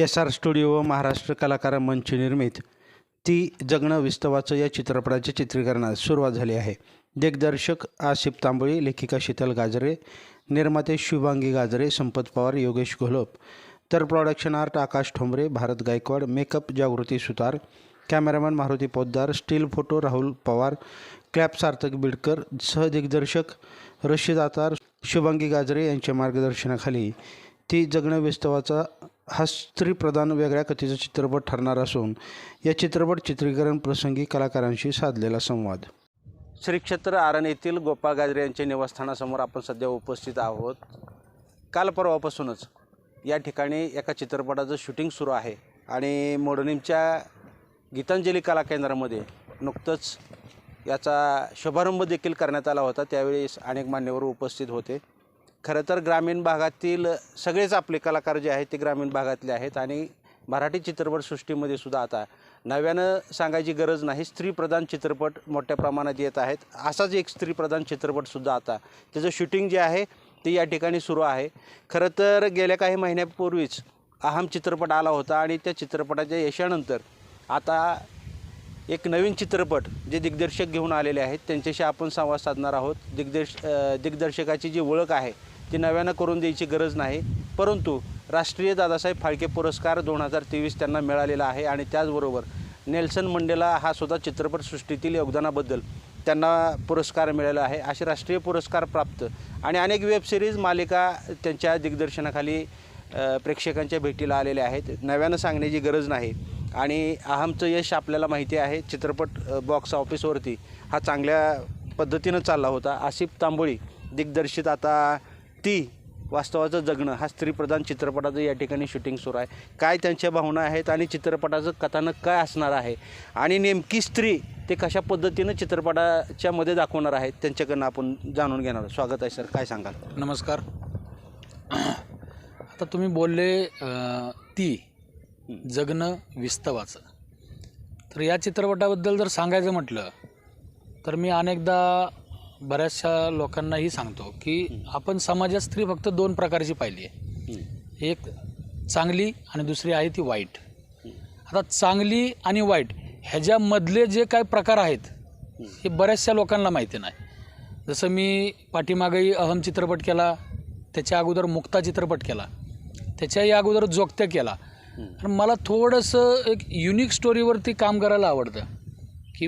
S R studio व महाराष्ट्र कलाकार मंच निर्मित. ती जगणं विस्तवाचं या चित्रपटाचे चित्रीकरणास सुरुवात झाली आहे. दिग्दर्शक आसिफ तांबळी लेखिका शीतल गाजरे निर्माते शुभांगी गाजरे संपत पवार योगेश घोलप तर production art Akash Thombare Bharat Gaikwad makeup Jagruti Sutar cameraman Maruti Poddar still photo Rahul Pawar clap Sarthak Bidkar सहदिग्दर्शक Rashid Atar Shubhangi Gajare यांच्या मार्गदर्शनाखाली ती जगणं विस्तवाचा हा स्त्रीप्रधान वेगळ्या कथेचा चित्रपट ठरणार असून या चित्रपट चित्रीकरण प्रसंगी कलाकारांशी साधलेला संवाद. श्री क्षेत्र आरण येथील गोपाळ गाजरे यांच्या निवासस्थानासमोर आपण सध्या उपस्थित आहोत. काल परवापासूनच या ठिकाणी एका चित्रपटाचं शूटिंग सुरू आहे आणि मोडणीमच्या गीतांजली कला केंद्रामध्ये नुकतंच याचा शुभारंभ देखील करण्यात आला होता. त्यावेळी अनेक मान्यवर उपस्थित होते. खरं तर ग्रामीण भागातील सगळेच आपले कलाकार जे आहेत ते ग्रामीण भागातले आहेत आणि मराठी चित्रपटसृष्टीमध्ये सुद्धा आता नव्यानं सांगायची गरज नाही. स्त्रीप्रधान चित्रपट मोठ्या प्रमाणात येत आहेत. असाच एक स्त्रीप्रधान चित्रपटसुद्धा आता त्याचं शूटिंग जे आहे ते या ठिकाणी सुरू आहे. खरं तर गेल्या काही महिन्यापूर्वीच अहम चित्रपट आला होता आणि त्या चित्रपटाच्या यशानंतर आता एक नवीन चित्रपट जे दिग्दर्शक घेऊन आलेले आहेत त्यांच्याशी आपण संवाद साधणार आहोत. दिग्दर्श दिग्दर्शकाची जी ओळख आहे ती नव्यानं करून द्यायची गरज नाही. परंतु राष्ट्रीय दादासाहेब फाळके पुरस्कार दोन हजार तेवीस त्यांना मिळालेला आहे आणि त्याचबरोबर नेल्सन मंडेला हा सुद्धा चित्रपटसृष्टीतील योगदानाबद्दल त्यांना पुरस्कार मिळाला आहे. असे राष्ट्रीय पुरस्कार प्राप्त आणि अनेक वेबसिरीज मालिका त्यांच्या दिग्दर्शनाखाली प्रेक्षकांच्या भेटीला आलेले आहेत. नव्यानं सांगण्याची गरज नाही. आणि अहमचं यश आपल्याला माहिती आहे चित्रपट बॉक्स ऑफिसवरती हा चांगल्या पद्धतीनं चालला होता. आसिफ तांबोळी दिग्दर्शित आता ती वास्तवाचं जगणं हा स्त्रीप्रधान चित्रपटाचं या ठिकाणी शूटिंग सुरू आहे. काय त्यांच्या भावना आहेत आणि चित्रपटाचं कथानक काय असणार आहे? आणि नेमकी स्त्री ते कशा पद्धतीनं चित्रपटाच्या मध्ये दाखवणार आहेत त्यांच्याकडनं आपण जाणून घेणार स्वागत आहे सर. काय सांगाल? नमस्कार. आता तुम्ही बोलले ती जगणं विस्तवाचं. तर या चित्रपटाबद्दल जर सांगायचं म्हटलं तर मी अनेकदा बऱ्याचशा लोकांनाही सांगतो की आपण समाजात स्त्री फक्त दोन प्रकारची पाहिली आहे. एक चांगली आणि दुसरी आहे ती वाईट. आता चांगली आणि वाईट ह्याच्यामधले जे काय प्रकार आहेत हे. बऱ्याचशा लोकांना माहिती नाही. जसं मी पाठीमागेही अहम चित्रपट केला त्याच्या अगोदर मुक्ता चित्रपट केला त्याच्याही अगोदर जोगत्या केला. आणि मला थोडंसं एक युनिक स्टोरीवरती काम करायला आवडतं. की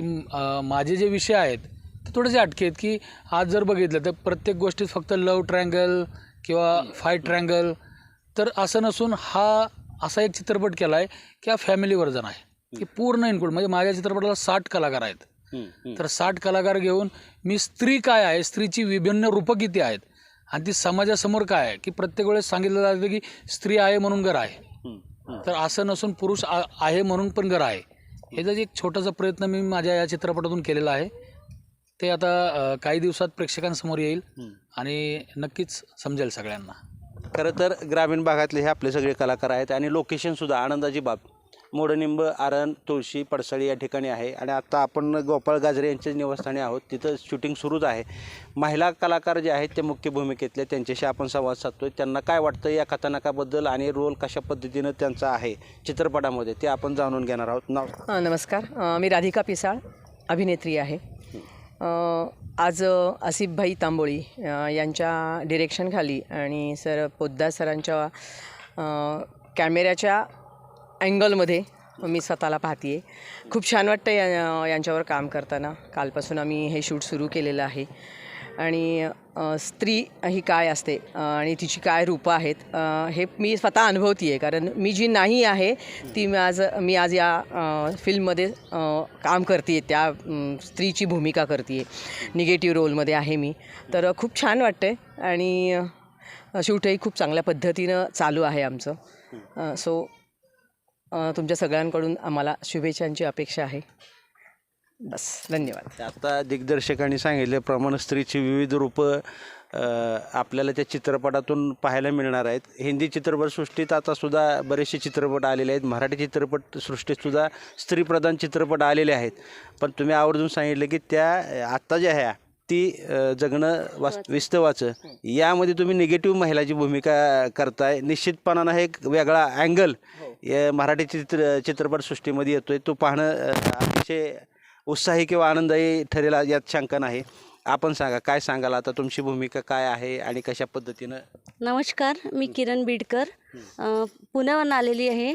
माझे जे विषय आहेत ते थोडेसे अटके आहेत की आज जर बघितलं तर प्रत्येक गोष्टीत फक्त लव ट्रँगल किंवा फाईट ट्रँगल तर असं नसून हा असा एक चित्रपट केला आहे की हा फॅमिली व्हर्जन आहे. की पूर्ण इन्क्लूड म्हणजे माझ्या चित्रपटाला साठ कलाकार आहेत. तर साठ कलाकार घेऊन मी स्त्री काय आहे स्त्रीची विभिन्न रूपं किती आहेत आणि ती समाजासमोर काय आहे की प्रत्येक वेळेस सांगितलं जातं की स्त्री आहे म्हणून घर आहे. तर असं नसून पुरुष आहे म्हणून पण घर आहे. ह्याचा एक छोटासा प्रयत्न मी माझ्या या चित्रपटातून केलेला आहे. ते आता काही दिवसात प्रेक्षकांसमोर येईल आणि नक्कीच समजेल सगळ्यांना. खरं तर ग्रामीण भागातले हे आपले सगळे कलाकार आहेत आणि लोकेशनसुद्धा आनंदाची बाब. मोडनिंब आरण तुळशी पडसळी या ठिकाणी आहे आणि आता आपण गोपाळ गाजरे यांच्या निवासस्थानी आहोत. तिथं शूटिंग सुरूच आहे. महिला कलाकार जे आहेत ते मुख्य भूमिकेतले त्यांच्याशी आपण संवाद साधतोय. त्यांना काय वाटतं या कथानकाबद्दल आणि रोल कशा पद्धतीनं त्यांचा आहे चित्रपटामध्ये ते आपण जाणून घेणार आहोत. नाव? नमस्कार. मी राधिका पिसाळ अभिनेत्री आहे. आज आसिफभाई तांबोळी यांच्या डिरेक्शनखाली आणि सर पोद्दार सरांच्या कॅमेऱ्याच्या अँगलमध्ये मी स्वतःला पाहते आहे खूप छान वाटतं या यांच्यावर काम करताना. कालपासून आम्ही हे शूट सुरू केलेलं आहे. आणि स्त्री ही काय असते आणि तिची काय रूपं आहेत हे मी स्वतः अनुभवती आहे कारण मी जी नाही आहे ती मी आज मी आज या फिल्ममध्ये काम करते त्या स्त्रीची भूमिका करते आहे निगेटिव्ह रोलमध्ये आहे मी. तर खूप छान वाटते आणि शेवटही शूटही खूप चांगल्या पद्धतीनं चालू आहे आमचं. सो तुमच्या सगळ्यांकडून आम्हाला शुभेच्छांची अपेक्षा आहे. बस धन्यवाद. आता दिग्दर्शकांनी सांगितल्याप्रमाणे स्त्रीची विविध रूपं अ, आपल्याला त्या चित्रपटातून पाहायला मिळणार आहेत. हिंदी चित्रपटसृष्टीत आता सुद्धा बरेचसे चित्रपट आलेले आहेत. मराठी चित्रपटसृष्टीत सुद्धा स्त्रीप्रधान चित्रपट आलेले आहेत. पण तुम्ही आवर्जून सांगितलं की त्या आत्ता ज्या ह्या ती अ, जगणं वास विस्तवाचं. यामध्ये तुम्ही निगेटिव्ह महिलाची भूमिका करताय. निश्चितपणानं हे एक वेगळा अँगल मराठी चित्र चित्रपटसृष्टीमध्ये येतोय. तो पाहणं अ, अतिशय उत्साही किंवा आनंददायी ठरेल यात शंका नाही. आपण सांगा काय सांगाल? आता तुमची भूमिका काय आहे आणि कशा पद्धतीनं? नमस्कार मी किरण बिडकर. पुण्यावरून आलेली आहे.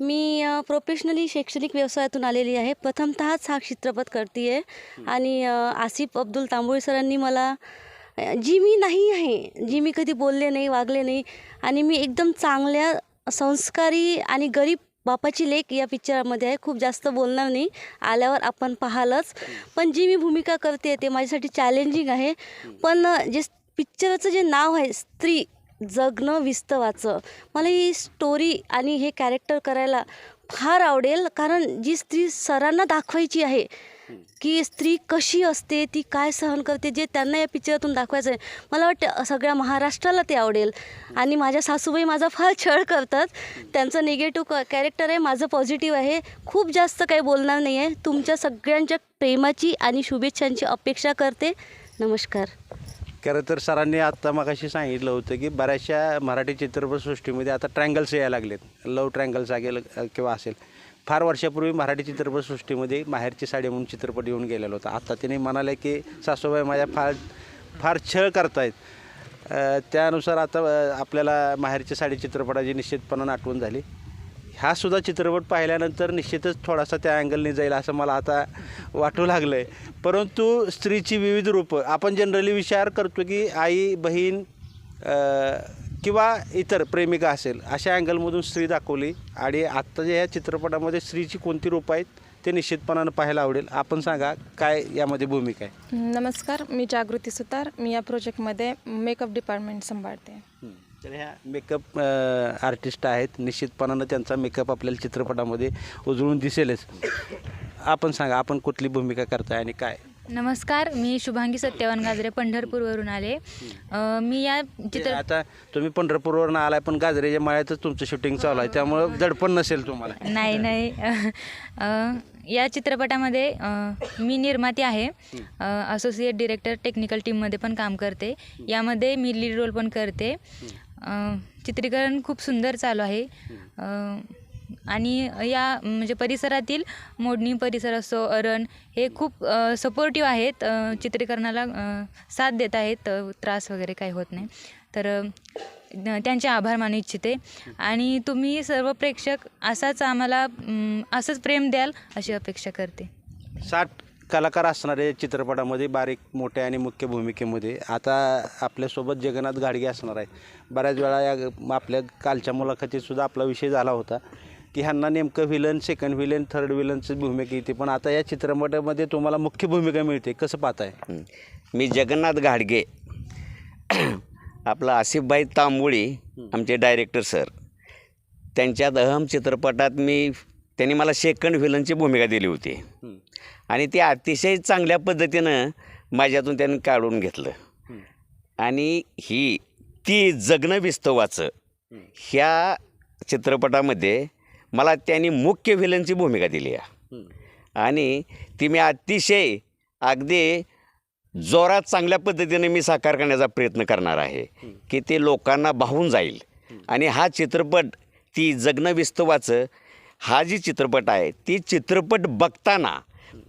मी प्रोफेशनली शैक्षणिक व्यवसायातून आलेली आहे. प्रथमतःच हा चित्रपट करते आहे आणि आसिफ अब्दुल तांबोळी सरांनी मला जी मी नाही आहे जी मी कधी बोलले नाही वागले नाही आणि मी एकदम चांगल्या संस्कारी आणि गरीब बापाची लेख या पिक्चरमध्ये आहे. खूप जास्त बोलणार नाही. आल्यावर आपण पाहालच. पण जी मी भूमिका करते ते माझ्यासाठी चॅलेंजिंग आहे. पण जे पिक्चरचं जे नाव आहे स्त्री जगणं विस्तवाचं मला ही स्टोरी आणि हे कॅरेक्टर करायला फार आवडेल. कारण जी स्त्री सरांना दाखवायची आहे की स्त्री कशी असते ती काय सहन करते जे त्यांना या पिक्चरातून दाखवायचं आहे मला वाटतं सगळ्या महाराष्ट्राला ते आवडेल. आणि माझ्या सासूबाई माझा फार छळ करतात. त्यांचं निगेटिव्ह कॅरेक्टर आहे माझं पॉझिटिव्ह आहे. खूप जास्त काही बोलणार नाही आहे तुमच्या सगळ्यांच्या प्रेमाची आणि शुभेच्छांची अपेक्षा करते. नमस्कार. खरं तर सरांनी आत्ता मगाशी सांगितलं होतं की बऱ्याचशा मराठी चित्रपटसृष्टीमध्ये आता ट्रँगल्स यायला लागलेत. लव ट्रँगल्स अगेल किंवा असेल. फार वर्षापूर्वी मराठी चित्रपटसृष्टीमध्ये माहेरची साडी म्हणून चित्रपट येऊन गेलेला होता. आता तिने म्हणाले की सासूबाई माझ्या फार फार छळ करतायत. त्यानुसार आता आपल्याला माहेरची साडी चित्रपटाची निश्चितपणानं आठवण झाली. हा सुद्धा चित्रपट पाहिल्यानंतर निश्चितच थोडासा त्या अँगलने जाईल असं मला आता वाटू लागलं आहे परंतु स्त्रीची विविध रूपं आपण जनरली विचार करतो की आई बहीण किंवा इतर प्रेमिका असेल अशा अँगलमधून स्त्री दाखवली. आणि आत्ता जे या चित्रपटामध्ये स्त्रीची कोणती रूपं आहेत ते निश्चितपणानं पाहायला आवडेल. आपण सांगा काय यामध्ये भूमिका आहे? नमस्कार. मी जागृती सुतार. मी या प्रोजेक्टमध्ये मेकअप डिपार्टमेंट सांभाळते. तर ह्या मेकअप आर्टिस्ट आहेत. निश्चितपणानं त्यांचा मेकअप आपल्याला चित्रपटामध्ये उजळून दिसेलच. आपण सांगा आपण कुठली भूमिका करताय आणि काय? नमस्कार मी शुभांगी सत्यवान गाजरे पंढरपूरवरून आले. अ, मी या चित्र आता तुम्ही पंढरपूरवरून आलाय पण गाजरेच्या मळ्यातच तुमचं शूटिंग चालू आहे त्यामुळं दडपण नसेल तुम्हाला. नाही नाही. अ, या चित्रपटामध्ये अ, मी निर्माती आहे. असोसिएट डिरेक्टर टेक्निकल टीममध्ये पण काम करते. यामध्ये मी लीड रोल पण करते. अ, चित्रीकरण खूप सुंदर चालू आहे. अ, आणि या म्हणजे परिसरातील मोडणी परिसर असो अरण हे खूप सपोर्टिव्ह आहेत. चित्रीकरणाला साथ देत आहेत. त्रास वगैरे काही होत नाही. तर त्यांचे आभार मानू इच्छिते. आणि तुम्ही सर्व प्रेक्षक असाच आम्हाला असंच प्रेम द्याल अशी अपेक्षा करते. साठ कलाकार असणारे चित्रपटामध्ये बारीक मोठ्या आणि मुख्य भूमिकेमध्ये आता आपल्यासोबत जगन्नाथ गाडगे असणार आहे बऱ्याच वेळा या आपल्या कालच्या मुलाखतीतसुद्धा आपला विषय झाला होता. की ह्यांना नेमकं व्हिलन सेकंड व्हिलन थर्ड व्हिलनची भूमिका येते. पण आता या चित्रपटामध्ये तुम्हाला मुख्य भूमिका मिळते. कसं पाहताय. मी जगन्नाथ घाडगे आपला आसिफभाई तांबोळी आमचे डायरेक्टर सर त्यांच्यात अहम चित्रपटात मी त्यांनी मला सेकंड व्हिलनची भूमिका दिली होती. आणि ते अतिशय चांगल्या पद्धतीनं माझ्यातून त्यांनी काढून घेतलं. आणि ही ती जगणं विस्तवाचं ह्या चित्रपटामध्ये मला त्यांनी मुख्य व्हिलनची भूमिका दिली आहे. आणि ती मी अतिशय अगदी जोरात चांगल्या पद्धतीने मी साकार करण्याचा प्रयत्न करणार आहे की ते लोकांना भावून जाईल. आणि हा चित्रपट ती जगणं विस्तवाचं हा जी चित्रपट आहे ती चित्रपट बघताना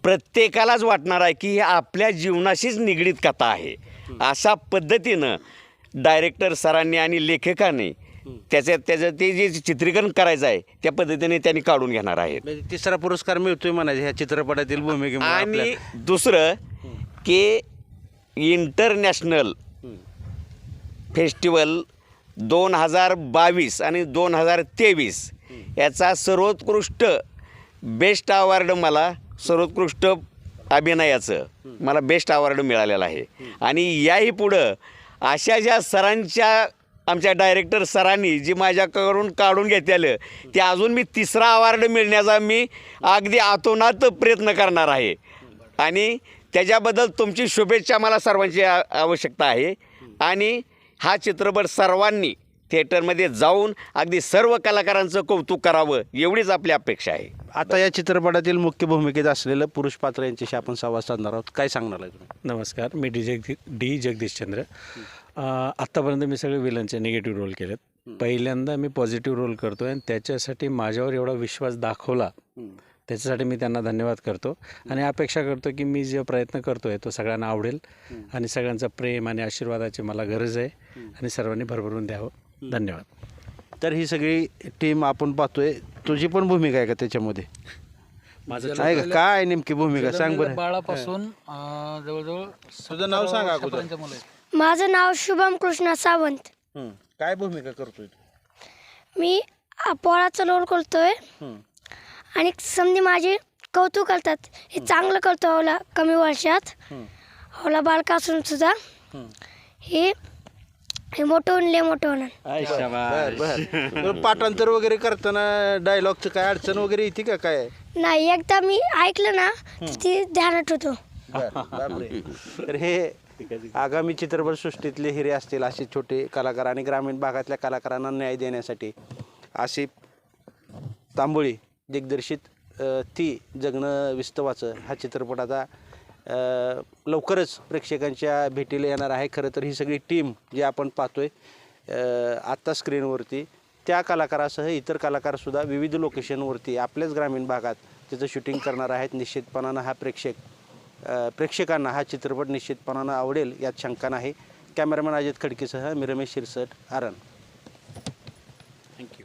प्रत्येकालाच वाटणार आहे की ही आपल्या जीवनाशीच निगडीत कथा आहे. अशा पद्धतीनं डायरेक्टर सरांनी आणि लेखकांनी त्याचं त्याचं ते जे चित्रीकरण करायचं आहे त्या पद्धतीने त्यांनी काढून घेणार आहेत. म्हणजे तिसरा पुरस्कार मिळतोय म्हणायचं ह्या चित्रपटातील भूमिकेमुळे आणि आपल्याला. दुसरं की इंटरनॅशनल फेस्टिवल दोन हजार बावीस आणि दोन हजार तेवीस याचा सर्वोत्कृष्ट बेस्ट अवॉर्ड मला सर्वोत्कृष्ट अभिनयाचं मला बेस्ट अवॉर्ड मिळालेलं आहे. आणि याही पुढं अशा ज्या सरांच्या आमच्या डायरेक्टर सरांनी जी माझ्याकडून काढून घेतलेलं ते अजून मी तिसरा अवॉर्ड मिळण्याचा मी अगदी आतोनात प्रयत्न करणार आहे. आणि त्याच्याबद्दल तुमची शुभेच्छा मला सर्वांची आवश्यकता आहे. आणि हा चित्रपट सर्वांनी थिएटरमध्ये जाऊन अगदी सर्व कलाकारांचं कौतुक करावं एवढीच आपली अपेक्षा आहे. आता या चित्रपटातील मुख्य भूमिकेत असलेलं पुरुष पात्र यांच्याशी आपण संवाद साधणार आहोत. काय सांगणार आहे तुम्ही? नमस्कार मी डी जगदी डी जगदीशचंद्र अ, आत्तापर्यंत मी सगळे विलनचे निगेटिव्ह रोल केलेत. पहिल्यांदा मी पॉझिटिव्ह रोल करतो आणि त्याच्यासाठी माझ्यावर एवढा विश्वास दाखवला त्याच्यासाठी मी त्यांना धन्यवाद करतो. आणि अपेक्षा करतो की मी जे प्रयत्न करतो आहे तो सगळ्यांना आवडेल आणि सगळ्यांचा प्रेम आणि आशीर्वादाची मला गरज आहे आणि सर्वांनी भरभरून द्यावं. धन्यवाद. तर ही सगळी टीम आपण पाहतोय. तुझी पण भूमिका आहे का त्याच्यामध्ये? माझं आहे का? काय आहे नेमकी भूमिका? सांग बरं. बाळापासून अं, जवळजवळ तुझं नाव सांग अगोदर. सतरापर्यंत मुलं आहेत. माझं नाव शुभम कृष्णा सावंत. हं. काय भूमिका करतोय? तू मी पोळाचा रोल करतोय. हं. आणि समधी माझे कौतुक करतात. हे चांगलं करतो हवला कमी वर्षात. हवला बालका असून सुद्धा. हे हे मोठं होऊन लय मोठं होणार. बर बर बरं, पाठांतर वगैरे करताना डायलॉगचं काय अडचण वगैरे येते का काय? नाही एकदा मी ऐकलं ना ती ध्यानात होतो. बापरे. तर हे आगामी चित्रपटसृष्टीतले हिरे असतील असे छोटे कलाकार आणि ग्रामीण भागातल्या कलाकारांना न्याय देण्यासाठी आसिफ तांबोळी दिग्दर्शित अ, ती जगणं विस्तवाचं हा चित्रपट आता अ, लवकरच प्रेक्षकांच्या भेटीला येणार आहे. खरं तर ही सगळी टीम जी आपण पाहतोय आत्ता स्क्रीनवरती त्या कलाकारासह इतर कलाकारसुद्धा विविध लोकेशनवरती आपल्याच ग्रामीण भागात तिचं शूटिंग करणार आहेत. निश्चितपणानं हा प्रेक्षक प्रेक्षकांना हा चित्रपट निश्चितपणानं आवडेल यात शंका नाही. कॅमेरामॅन अजित खडकेसह मी रमेश शिरसट आरण. Thank you